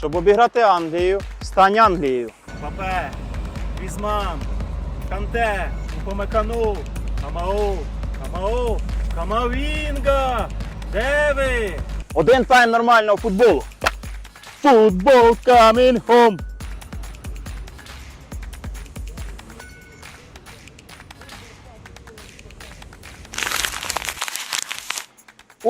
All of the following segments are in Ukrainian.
Щоб обіграти Англію, стань Англією. Папе, Візман, Канте, Упомекану, Камау, Камау, Камавінга! Де ви? Один тайм нормального футболу. Футбол coming home.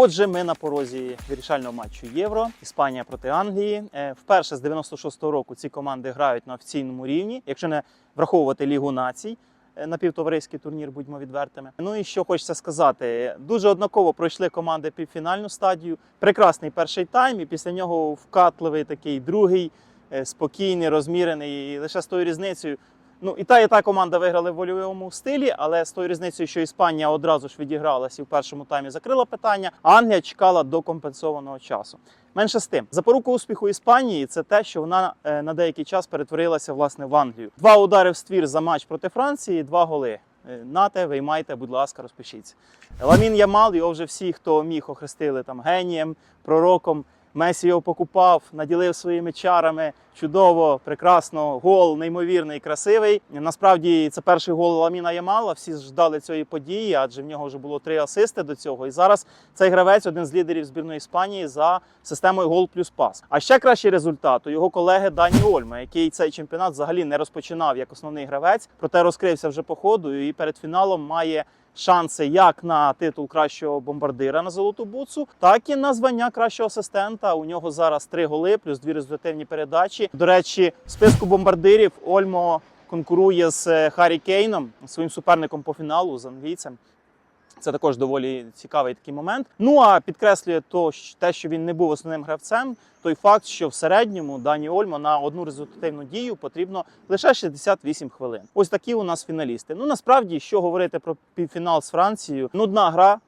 Отже, ми на порозі вирішального матчу Євро. Іспанія проти Англії. Е, Вперше з 96-го року ці команди грають на офіційному рівні, якщо не враховувати Лігу націй. е, Напівтовариський турнір, будьмо відвертими. Ну і що хочеться сказати, дуже однаково пройшли команди півфінальну стадію. Прекрасний перший тайм, і після нього вкатливий такий другий, е, спокійний, розмірений. І лише з тою різницею. Ну і та, і та команда виграли в вольовому стилі, але з тою різницею, що Іспанія одразу ж відігралася і в першому таймі закрила питання, а Англія чекала до компенсованого часу. Менше з тим, запорука успіху Іспанії це те, що вона е, на деякий час перетворилася власне в Англію. Два удари в ствір за матч проти Франції, два голи. Е, Нате, виймайте, будь ласка, розпишіться. Ламін Ямал, його вже всі, хто міг, охрестили там генієм, пророком. Месі його покупав, наділив своїми чарами. Чудово, прекрасно, гол, неймовірний, красивий. Насправді це перший гол Ламіна Ямала. Всі ждали цієї події, адже в нього вже було три асисти до цього. І зараз цей гравець один з лідерів збірної Іспанії за системою гол плюс пас. А ще кращий результат у його колеги Дані Ольма, який цей чемпіонат взагалі не розпочинав як основний гравець, проте розкрився вже по ходу і перед фіналом має шанси як на титул кращого бомбардира на золоту буцу, так і на звання кращого асистента. У нього зараз три голи, плюс дві результативні передачі. До речі, в списку бомбардирів Ольмо конкурує з е, Харі Кейном, своїм суперником по фіналу з англійцем. Це також доволі цікавий такий момент. Ну а підкреслює то, те, що він не був основним гравцем, той факт, що в середньому Дані Ольмо на одну результативну дію потрібно лише 68 хвилин. Ось такі у нас фіналісти. Ну насправді, що говорити про півфінал з Францією, нудна гра.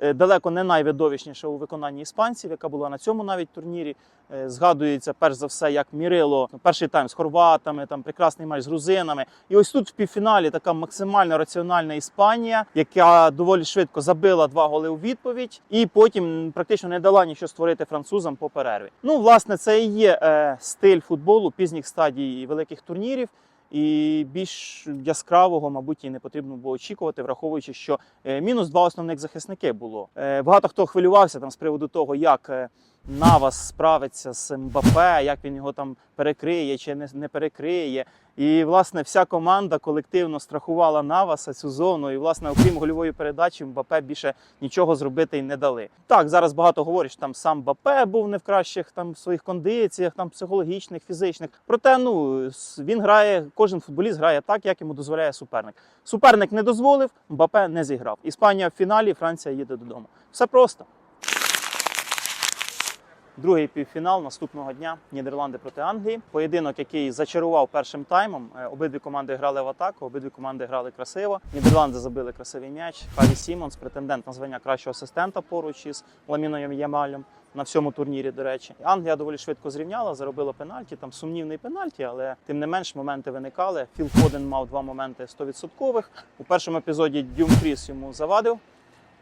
Е, Далеко не найвидовищніша у виконанні іспанців, яка була на цьому навіть турнірі. Е, Згадується перш за все, як Мірило перший тайм з хорватами, там прекрасний матч з грузинами. І ось тут в півфіналі така максимально раціональна Іспанія, яка доволі швидко забила два голи у відповідь, і потім практично не дала нічого створити французам по перерві. Ну, власне, це і є е, стиль футболу пізніх стадій великих турнірів. І більш яскравого, мабуть, і не потрібно було очікувати, враховуючи, що е, мінус два основних захисники було. Е, Багато хто хвилювався там з приводу того, як е, Навас справиться з Мбапе, як він його там перекриє чи не, перекриє. І власне вся команда колективно страхувала Наваса цю зону. І, власне, окрім гольової передачі, Мбапе більше нічого зробити й не дали. Так, зараз багато говорять, там сам Мбапе був не в кращих там своїх кондиціях, там психологічних, фізичних. Проте, ну він грає, кожен футболіст грає так, як йому дозволяє суперник. Суперник не дозволив, Мбапе не зіграв. Іспанія в фіналі, Франція їде додому. Все просто. Другий півфінал наступного дня Нідерланди проти Англії. Поєдинок, який зачарував першим таймом. Е, Обидві команди грали в атаку, обидві команди грали красиво. Нідерланди забили красивий м'яч. Хаві Сімонс, претендент на звання кращого асистента поруч із Ламіном Ямалем на всьому турнірі. До речі, Англія доволі швидко зрівняла, заробила пенальті. Там сумнівний пенальті, але тим не менш моменти виникали. Філ Фоден мав два моменти 100%. У першому епізоді Дюмфріс йому завадив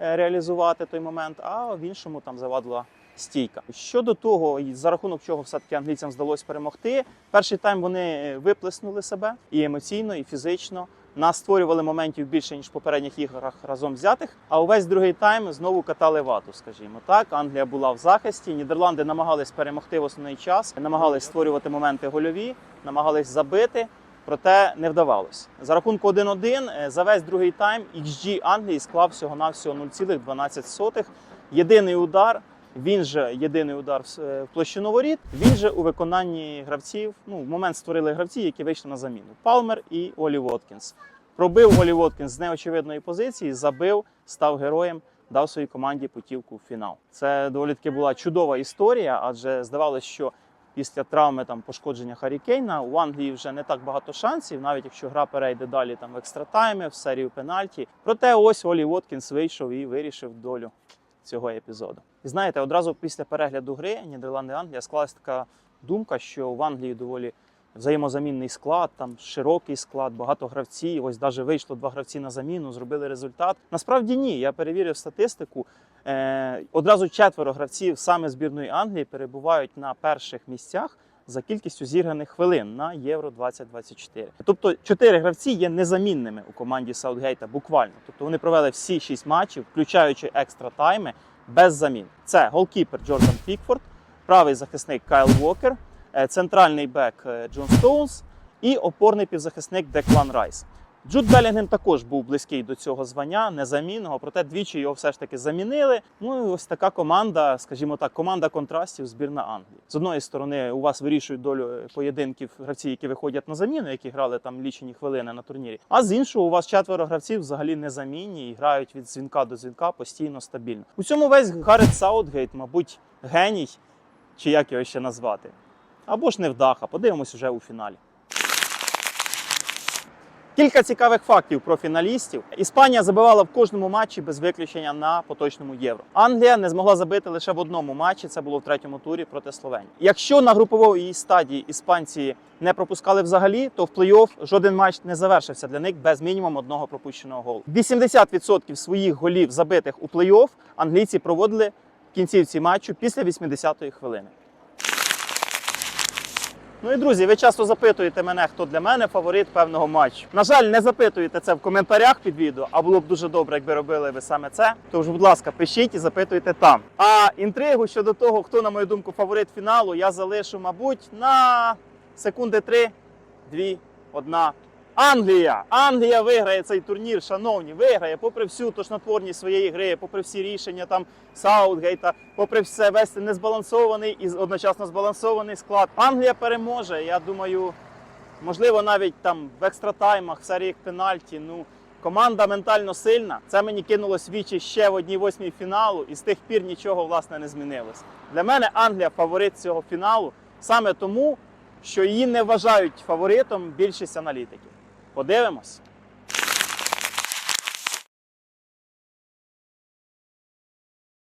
е, реалізувати той момент, а в іншому там завадила стійка. Щодо того, за рахунок чого все-таки англійцям вдалося перемогти. Перший тайм вони е, виплеснули себе і емоційно, і фізично. Нас створювали моментів більше ніж в попередніх іграх разом взятих. А увесь другий тайм знову катали вату, скажімо так. Англія була в захисті. Нідерланди намагались перемогти в основний час, намагались створювати моменти гольові, намагались забити. Проте не вдавалось. За рахунку 1-1 е, за весь другий тайм XG Англії склав всього навсього 0,12. Єдиний удар. Він же єдиний удар в е, площину воріт. Він же у виконанні гравців. Ну, в момент створили гравці, які вийшли на заміну. Палмер і Олі Воткінс. Пробив Олі Воткінс з неочевидної позиції, забив, став героєм, дав своїй команді путівку в фінал. Це доволі таки була чудова історія, адже здавалося, що після травми там пошкодження Харі Кейна у Англії вже не так багато шансів, навіть якщо гра перейде далі там в екстратайми, в серію пенальті. Проте ось Олі Воткінс вийшов і вирішив долю цього епізоду. І знаєте, одразу після перегляду гри Нідерланди Англія склалась така думка, що в Англії доволі взаємозамінний склад, там широкий склад, багато гравців. Ось навіть вийшло два гравці на заміну, зробили результат. Насправді ні. Я перевірив статистику. Е, одразу четверо гравців саме збірної Англії перебувають на перших місцях за кількістю зіграних хвилин на Євро 2024. Тобто чотири гравці є незамінними у команді Саутгейта буквально. Тобто вони провели всі шість матчів, включаючи екстра тайми, без замін. Це голкіпер Джордан Пікфорд, правий захисник Кайл Уокер, е, центральний бек е, Джон Стоунс і опорний півзахисник Деклан Райс. Джуд Белінгем також був близький до цього звання, незамінного, проте двічі його все ж таки замінили. Ну і ось така команда, скажімо так, команда контрастів збірна Англії. З одної сторони, у вас вирішують долю поєдинків гравці, які виходять на заміну, які грали там лічені хвилини на турнірі. А з іншого, у вас четверо гравців взагалі незамінні і грають від дзвінка до дзвінка постійно стабільно. У цьому весь Гаррет Саутгейт, мабуть, геній, чи як його ще назвати. Або ж невдаха. Подивимось уже у фіналі. Кілька цікавих фактів про фіналістів. Іспанія забивала в кожному матчі без виключення на поточному євро. Англія не змогла забити лише в одному матчі. Це було в третьому турі проти Словенії. Якщо на груповій стадії іспанці не пропускали взагалі, то в плей-офф жоден матч не завершився для них без мінімум одного пропущеного голу. 80% своїх голів забитих у плей-офф англійці проводили в кінцівці матчу після 80-ї хвилини. Ну і друзі, ви часто запитуєте мене, хто для мене фаворит певного матчу. На жаль, не запитуєте це в коментарях під відео, а було б дуже добре, якби робили ви саме це. Тож, будь ласка, пишіть і запитуйте там. А інтригу щодо того, хто, на мою думку, фаворит фіналу, я залишу, мабуть, на секунди три, дві, одна. Англія! Англія виграє цей турнір, шановні, виграє, попри всю тошнотворність своєї гри, попри всі рішення там Саутгейта, попри все весь незбалансований і одночасно збалансований склад. Англія переможе. Я думаю, можливо, навіть там в екстратаймах, в серіях пенальті. Ну, команда ментально сильна. Це мені кинулось вічі ще в одній восьмій фіналу, і з тих пір нічого власне не змінилось. Для мене Англія фаворит цього фіналу саме тому, що її не вважають фаворитом більшість аналітиків. Подивимось.